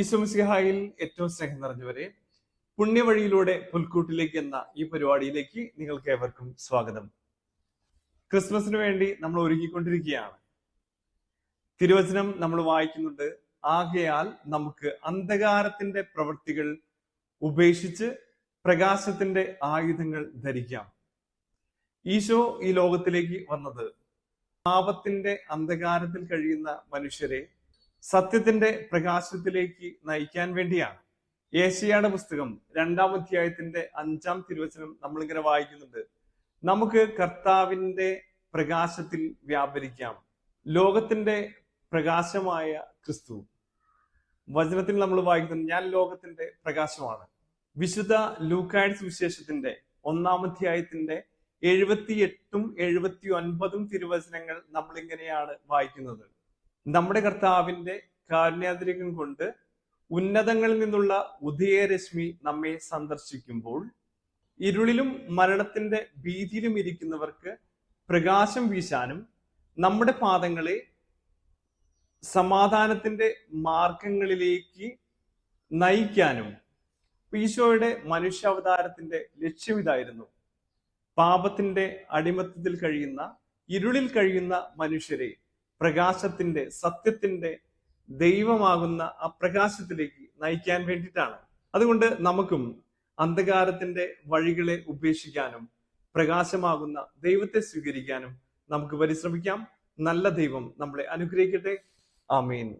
ഈശ്വംസിഹായിൽ ഏറ്റവും സ്നേഹം നിറഞ്ഞവരെ പുണ്യവഴിയിലൂടെ പുൽക്കൂട്ടിലേക്ക് എന്ന ഈ പരിപാടിയിലേക്ക് നിങ്ങൾക്ക് ഏവർക്കും സ്വാഗതം. ക്രിസ്മസിന് വേണ്ടി നമ്മൾ ഒരുങ്ങിക്കൊണ്ടിരിക്കുകയാണ്. തിരുവചനം നമ്മൾ വായിക്കുന്നുണ്ട്. ആകയാൽ നമുക്ക് അന്ധകാരത്തിന്റെ പ്രവൃത്തികൾ ഉപേക്ഷിച്ച് പ്രകാശത്തിന്റെ ആയുധങ്ങൾ ധരിക്കാം. ഈശോ ഈ ലോകത്തിലേക്ക് വന്നത് പാപത്തിന്റെ അന്ധകാരത്തിൽ കഴിയുന്ന മനുഷ്യരെ സത്യത്തിന്റെ പ്രകാശത്തിലേക്ക് നയിക്കാൻ വേണ്ടിയാണ്. ഏഷ്യയുടെ പുസ്തകം രണ്ടാം അധ്യായത്തിന്റെ അഞ്ചാം തിരുവചനം നമ്മളിങ്ങനെ വായിക്കുന്നുണ്ട്. നമുക്ക് കർത്താവിന്റെ പ്രകാശത്തിൽ വ്യാപരിക്കാം. ലോകത്തിന്റെ പ്രകാശമായ ക്രിസ്തു. വചനത്തിൽ നമ്മൾ വായിക്കുന്നത് ഞാൻ ലോകത്തിന്റെ പ്രകാശമാണ്. വിശുദ്ധ ലൂക്കായ്ഡ് വിശേഷത്തിന്റെ ഒന്നാം അധ്യായത്തിന്റെ എഴുപത്തി എട്ടും എഴുപത്തി ഒൻപതും തിരുവചനങ്ങൾ നമ്മളിങ്ങനെയാണ് വായിക്കുന്നത്. നമ്മുടെ കർത്താവിന്റെ കാരുണ്യാതിരികം കൊണ്ട് ഉന്നതങ്ങളിൽ നിന്നുള്ള ഉദയരശ്മി നമ്മെ സന്ദർശിക്കുമ്പോൾ ഇരുളിലും മരണത്തിന്റെ ഭീതിയിലും ഇരിക്കുന്നവർക്ക് പ്രകാശം വീശാനും നമ്മുടെ പാദങ്ങളെ സമാധാനത്തിന്റെ മാർഗങ്ങളിലേക്ക് നയിക്കാനും ഈശോയുടെ മനുഷ്യാവതാരത്തിന്റെ ലക്ഷ്യം ഇതായിരുന്നു. പാപത്തിന്റെ അടിമത്തത്തിൽ കഴിയുന്ന ഇരുളിൽ കഴിയുന്ന മനുഷ്യരെ പ്രകാശത്തിന്റെ സത്യത്തിന്റെ ദൈവമാകുന്ന ആ പ്രകാശത്തിലേക്ക് നയിക്കാൻ വേണ്ടിയിട്ടാണ്. അതുകൊണ്ട് നമുക്കും അന്ധകാരത്തിന്റെ വഴികളെ ഉപേക്ഷിക്കാനും പ്രകാശമാകുന്ന ദൈവത്തെ സ്വീകരിക്കാനും നമുക്ക് പരിശ്രമിക്കാം. നല്ല ദൈവം നമ്മളെ അനുഗ്രഹിക്കട്ടെ. ആമീൻ.